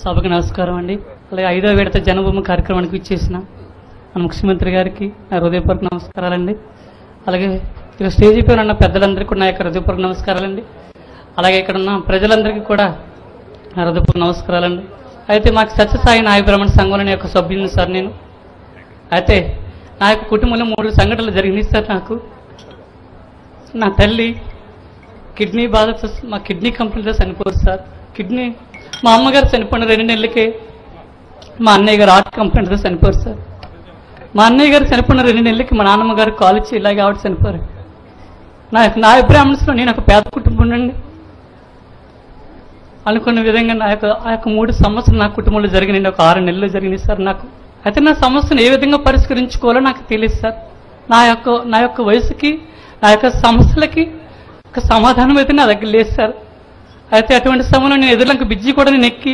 సభకు నమస్కారం అండి. అలాగే ఐదో విడత జనభూమి కార్యక్రమానికి ఇచ్చేసిన మన ముఖ్యమంత్రి గారికి నా హృదయపూర్వక నమస్కారాలండి. అలాగే ఇక్కడ స్టేజ్ పైన ఉన్న పెద్దలందరికీ కూడా నా యొక్క హృదయపూర్వక నమస్కారాలండి. అలాగే ఇక్కడ ఉన్న ప్రజలందరికీ కూడా నా హృదయపూర్వక నమస్కారాలండి. అయితే మాకు సత్యసాయి నాయ బ్రాహ్మణ సంఘంలోని యొక్క సభ్యుని సార్ నేను. అయితే నా యొక్క కుటుంబంలో మూడు సంఘటనలు జరిగినాయి సార్ నాకు. నా తల్లి కిడ్నీ బాధ మా కిడ్నీ కంపెనీలో చనిపోరు సార్. కిడ్నీ మా అమ్మగారు చనిపోయిన రెండు నెలలకే మా అన్నయ్య గారు ఆర్ట్ కంప్లైంట్తో చనిపోరు సార్. మా అన్నయ్య గారు చనిపోయిన రెండు నెలలకి మా నాన్నమ్మ గారు కాల్ ఇచ్చి ఇలాగే ఆవిడ చనిపోరు నా యొక్క నా అభిప్రాయంలో నేను ఒక పేద కుటుంబం నుండి అనుకున్న విధంగా నా యొక్క ఆ యొక్క మూడు సమస్యలు నా కుటుంబంలో జరిగినాయి. ఒక ఆరు నెలలు జరిగినాయి సార్ నాకు. అయితే నా సమస్యను ఏ విధంగా పరిష్కరించుకోవాలో నాకు తెలియదు సార్. నా యొక్క నా యొక్క వయసుకి నా యొక్క సమస్యలకి ఒక సమాధానం అయితే నా దగ్గర లేదు సార్. అయితే అటువంటి సమయంలో నేను ఎదురులంక బిజ్జి కూడా నేను ఎక్కి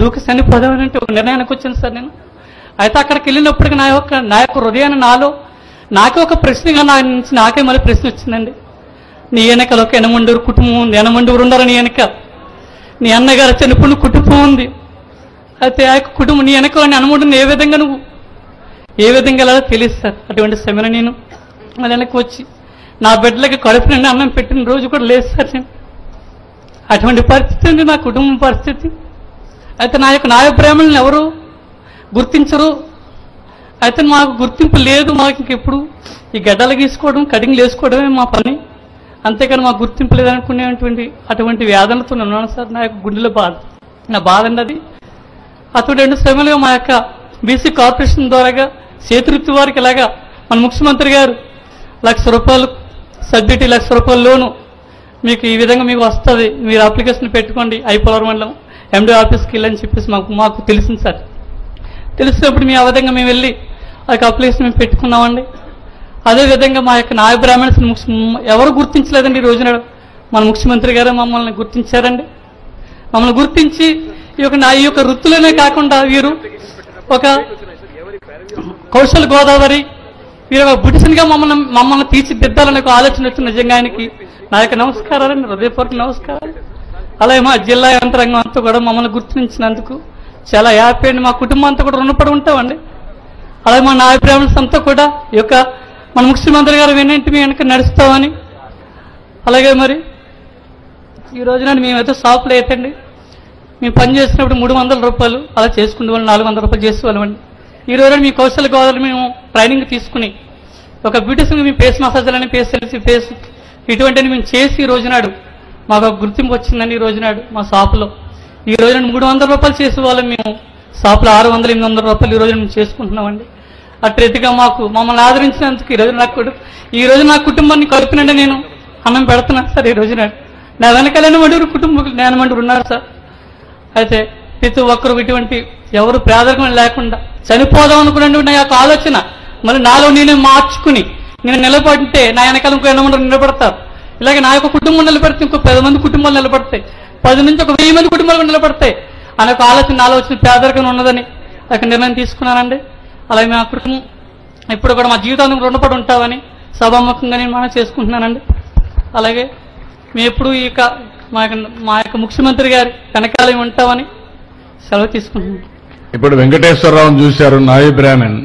దూకి చనిపోదామని ఒక నిర్ణయానికి వచ్చాను సార్ నేను. అయితే అక్కడికి వెళ్ళినప్పటికీ నా యొక్క నా యొక్క హృదయాన్ని నాలో నాకే ఒక ప్రశ్నగా నా నుంచి నాకే మళ్ళీ ప్రశ్న వచ్చిందండి. నీ వెనకలో ఒక ఎనమండూరు కుటుంబం ఉంది. ఎనమండూరు ఉండరు నీ వెనక. నీ అన్నగారు చనిపోయిన కుటుంబం ఉంది. అయితే ఆ యొక్క కుటుంబం నీ వెనక అనుకుంటున్న ఏ విధంగా నువ్వు ఏ విధంగా వెళ్ళాలో తెలియదు సార్. అటువంటి సమయంలో నేను మళ్ళీ వెనక్కి వచ్చి నా బిడ్డలకి కడుపు నిండి అన్నం పెట్టిన రోజు కూడా లేదు సార్ నేను. అటువంటి పరిస్థితి ఉంది నా కుటుంబం పరిస్థితి. అయితే నా యొక్క నాయ ప్రేమలను ఎవరు గుర్తించరు. అయితే మాకు గుర్తింపు లేదు మాకు ఇంకెప్పుడు ఈ గడ్డలు గీసుకోవడం కటింగ్లు వేసుకోవడమే మా పని. అంతేకాని మాకు గుర్తింపు లేదనుకునేటువంటి అటువంటి వేదనతో ఉన్నాను సార్ నా యొక్క గుండెలో బాధ. నా బాధ అండి అది అతడు రెండు శ్రమలుగా మా యొక్క బీసీ కార్పొరేషన్ ద్వారాగా చేతివృత్తి వారికి ఇలాగా మన ముఖ్యమంత్రి గారు లక్ష రూపాయలు సబ్సిడీ లక్ష రూపాయల లోను మీకు ఈ విధంగా మీకు వస్తుంది. మీరు అప్లికేషన్ పెట్టుకోండి. ఐపోలవరం మండలం ఎండి ఆఫీస్కి వెళ్ళని చెప్పేసి మాకు మాకు తెలిసింది సార్. తెలిసినప్పుడు మేము ఆ విధంగా మేము వెళ్ళి ఆ యొక్క అప్లికేషన్ మేము పెట్టుకున్నామండి. అదేవిధంగా మా యొక్క నాయ బ్రాహ్మణ్స్ ఎవరు గుర్తించలేదండి ఈ రోజున. మన ముఖ్యమంత్రి గారు మమ్మల్ని గుర్తించారండి. మమ్మల్ని గుర్తించి ఈ యొక్క నా ఈ యొక్క వృత్తులనే కాకుండా వీరు ఒక కౌశల్ గోదావరి మీరు ఒక బుడిసన్గా మమ్మల్ని మమ్మల్ని తీర్చిదిద్దాలని ఒక ఆలోచన వచ్చింది నిజంగా ఆయనకి. నా యొక్క నమస్కారాలండి హృదయపూర్వక నమస్కారాలు. అలాగే మా జిల్లా యంత్రాంగం అంతా కూడా మమ్మల్ని గుర్తించినందుకు చాలా హ్యాపీ అండి. మా కుటుంబం అంతా కూడా రుణపడి ఉంటామండి. అలాగే మా నాయ అంతా కూడా ఈ యొక్క మన ముఖ్యమంత్రి గారు వెనంటి మీ వెనక నడుస్తామని. అలాగే మరి ఈ రోజున మేమైతే షాపులు అయితే అండి మేము పని చేసినప్పుడు మూడు వందల రూపాయలు అలా చేసుకునే వాళ్ళు నాలుగు వందల రూపాయలు చేసేవాళ్ళమండి. ఈ మీ కౌశల గోదావరి మేము ట్రైనింగ్ తీసుకుని ఒక బ్యూటిషన్ మేము ఫేస్ మసాజర్ అని ఫేస్ సెల్ఫీ ఫేస్ ఇటువంటివి మేము చేసి ఈ రోజునాడు మాకు ఒక గుర్తింపు వచ్చిందండి ఈ రోజునాడు మా షాపులో. ఈ రోజున మూడు వందల రూపాయలు చేసేవాళ్ళం మేము. షాపులో ఆరు వందల ఎనిమిది వందల రూపాయలు ఈ రోజున మేము చేసుకుంటున్నామండి. అటు మాకు మమ్మల్ని ఆదరించినందుకు ఈ రోజు నాకు ఈ రోజు నా కుటుంబాన్ని కలుపునండి నేను. అన్నం పెడుతున్నాను సార్ ఈ రోజునాడు. నా వెనకాలైన మండూరు కుటుంబం నేను మండూరు ఉన్నారు సార్. అయితే ప్రతి ఒక్కరు ఇటువంటి ఎవరు పేదరికం లేకుండా చనిపోదాం అనుకున్నటువంటి నా యొక్క ఆలోచన మరి నాలో నేనే మార్చుకుని నేను నిలబడితే నా వెనకాల ఇంకో ఎన్నో మంది నిలబడతారు. ఇలాగే నా యొక్క కుటుంబం నిలబడితే ఇంకో పది మంది కుటుంబాలు నిలబడతాయి. పది నుంచి ఒక వెయ్యి మంది కుటుంబాలు నిలబడతాయి. అనే ఒక ఆలోచన నాలో వచ్చిన పేదరికం ఉన్నదని ఒక నిర్ణయం తీసుకున్నానండి. అలాగే మా కుటుంబం ఇప్పుడు కూడా మా జీవితానికి రుణపడి ఉంటామని సభాముఖంగా నేను మనం చేసుకుంటున్నానండి. అలాగే మేము ఎప్పుడు ఈ యొక్క మా యొక్క మా యొక్క ముఖ్యమంత్రి గారి వెనకాల ఉంటామని సెలవు తీసుకుంటున్నాను ఇప్పుడు వెంకటేశ్వరరావును చూశారు నాయి బ్రాహ్మణ్.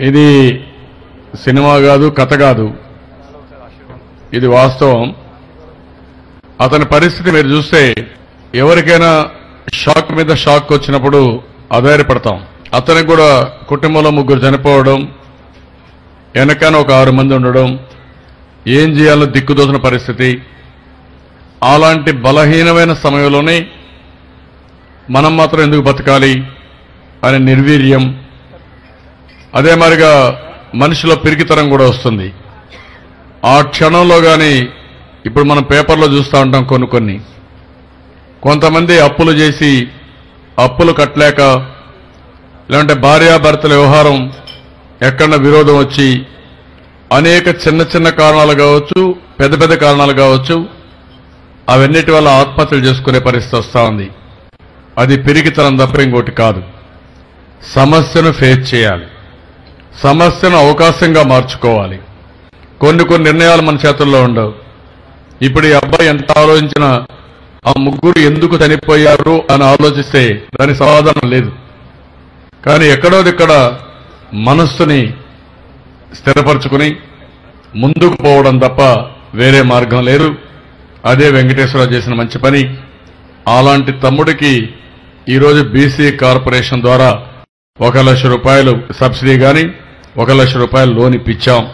ఇది సినిమా కాదు కథ కాదు. ఇది వాస్తవం. అతని పరిస్థితి మీరు చూస్తే ఎవరికైనా షాక్ మీద షాక్ వచ్చినప్పుడు ఆధారపడతాం అతనికి కూడా కుటుంబంలో ముగ్గురు చనిపోవడం వెనకాన ఒక ఆరు మంది ఉండడం ఏం చేయాలో దిక్కుదోసిన పరిస్థితి. అలాంటి బలహీనమైన సమయంలోనే మనం మాత్రం ఎందుకు బతకాలి? అనే నిర్వీర్యం. అదే మరిగా మనిషిలో పిరికితనం కూడా వస్తుంది. ఆ క్షణంలో కానీ ఇప్పుడు మనం పేపర్లో చూస్తూ ఉంటాం కొన్ని కొన్ని. కొంతమంది అప్పులు చేసి అప్పులు కట్టలేక లేదంటే భార్యాభర్తల వ్యవహారం ఎక్కడ విరోధం వచ్చి అనేక చిన్న చిన్న కారణాలు కావచ్చు పెద్ద పెద్ద కారణాలు కావచ్చు అవన్నిటి వల్ల ఆత్మహత్యలు చేసుకునే పరిస్థితి వస్తూ ఉంది. అది పెరిగితనం తప్ప ఇంకోటి కాదు. సమస్యను ఫేస్ చేయాలి. సమస్యను అవకాశంగా మార్చుకోవాలి. కొన్ని కొన్ని నిర్ణయాలు మన చేతుల్లో ఉండవు. ఇప్పుడు ఈ అబ్బాయి ఎంత ఆలోచించినా ఆ ముగ్గురు ఎందుకు చనిపోయారు అని ఆలోచిస్తే దాని సమాధానం లేదు. కానీ ఎక్కడోదిక్కడ మనస్సుని స్థిరపరచుకుని ముందుకు పోవడం తప్ప వేరే మార్గం లేదు. అదే వెంకటేశ్వర చేసిన మంచి పని. అలాంటి తమ్ముడికి ఈరోజు బీసీ కార్పొరేషన్ ద్వారా ఒక లక్ష రూపాయలు సబ్సిడీ గాని ఒక లక్ష రూపాయలు లోన్ ఇప్పించాం.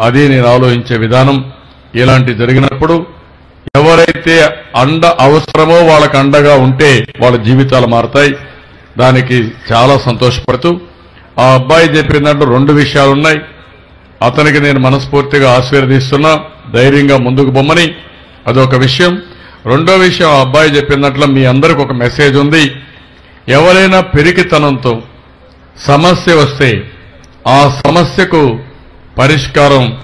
అది నేను ఆలోచించే విధానం. ఇలాంటి జరిగినప్పుడు ఎవరైతే అండ అవసరమో వాళ్ళకు అండగా ఉంటే వాళ్ళ జీవితాలు మారతాయి. దానికి చాలా సంతోషపడుతూ ఆ అబ్బాయి చెప్పినట్టు రెండు విషయాలున్నాయి అతనికి నేను మనస్ఫూర్తిగా ఆశీర్వదిస్తున్నా ధైర్యంగా ముందుకు బొమ్మని. అదొక విషయం. రెండో విషయం ఆ అబ్బాయి చెప్పినట్లు మీ అందరికి ఒక మెసేజ్ ఉంది. ఎవరైనా పెరిగితనంతో సమస్య వస్తే ఆ సమస్యకు పరిష్కారం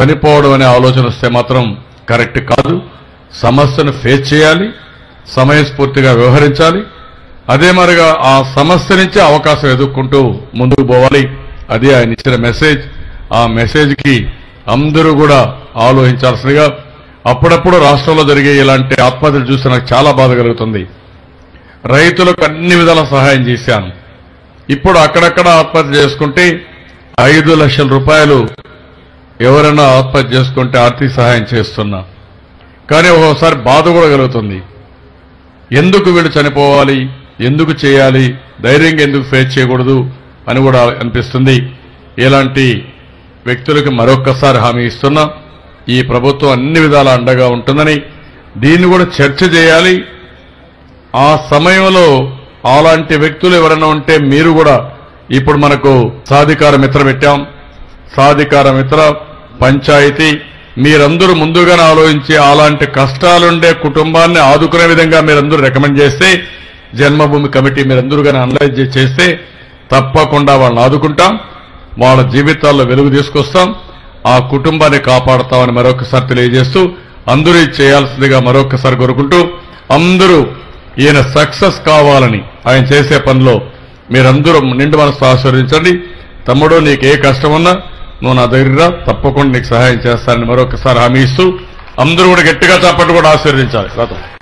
చనిపోవడం అనే ఆలోచన వస్తే మాత్రం కరెక్ట్ కాదు. సమస్యను ఫేస్ చేయాలి సమయస్ఫూర్తిగా వ్యవహరించాలి. అదే మరిగా ఆ సమస్య నుంచి అవకాశం ఎదుర్కొంటూ ముందుకు పోవాలి. అది ఆయన ఇచ్చిన మెసేజ్. ఆ మెసేజ్కి అందరూ కూడా ఆలోచించాల్సిందిగా అప్పుడప్పుడు రాష్ట్రంలో జరిగే ఇలాంటి ఆత్మహత్యలు చూస్తే నాకు చాలా బాధ కలుగుతుంది. రైతులకు అన్ని విధాల సహాయం చేశాను. ఇప్పుడు అక్కడక్కడ ఆత్మహత్య చేసుకుంటే ఐదు లక్షల రూపాయలు ఎవరైనా ఆత్మహత్య చేసుకుంటే ఆర్థిక సహాయం చేస్తున్నా. కానీ ఒక్కోసారి బాధ కూడా కలుగుతుంది. ఎందుకు వీళ్ళు చనిపోవాలి? ఎందుకు చేయాలి? ధైర్యంగా ఎందుకు ఫేస్ చేయకూడదు అని కూడా అనిపిస్తుంది. ఇలాంటి వ్యక్తులకు మరొక్కసారి హామీ ఇస్తున్నా. ఈ ప్రభుత్వం అన్ని విధాల అండగా ఉంటుందని దీన్ని కూడా చర్చ చేయాలి. ఆ సమయంలో అలాంటి వ్యక్తులు ఎవరైనా ఉంటే మీరు కూడా ఇప్పుడు మనకు సాధికార మిత్ర పెట్టాం. సాధికార మిత్ర పంచాయతీ. మీరందరూ ముందుగానే ఆలోచించి అలాంటి కష్టాలుండే కుటుంబాన్ని ఆదుకునే విధంగా మీరందరూ రికమెండ్ చేస్తే జన్మభూమి కమిటీ మీరందరూ కానీ అనలైజ్ చేస్తే తప్పకుండా వాళ్ళని ఆదుకుంటాం. వాళ్ళ జీవితాల్లో వెలుగు తీసుకొస్తాం. ఆ కుటుంబాన్ని కాపాడతామని మరొకసారి తెలియజేస్తూ అందరూ చేయాల్సిందిగా మరొకసారి కోరుకుంటూ అందరూ ఈయన సక్సెస్ కావాలని ఆయన చేసే పనిలో మీరందరూ నిండు మనసు ఆశీర్వించండి తమ్ముడు నీకు ఏ కష్టం ఉన్నా నువ్వు నా దగ్గర తప్పకుండా నీకు సహాయం చేస్తానని మరొకసారి హామీ ఇస్తూ అందరూ కూడా గట్టిగా చప్పట్టు కూడా ఆశీర్వించాలి గతం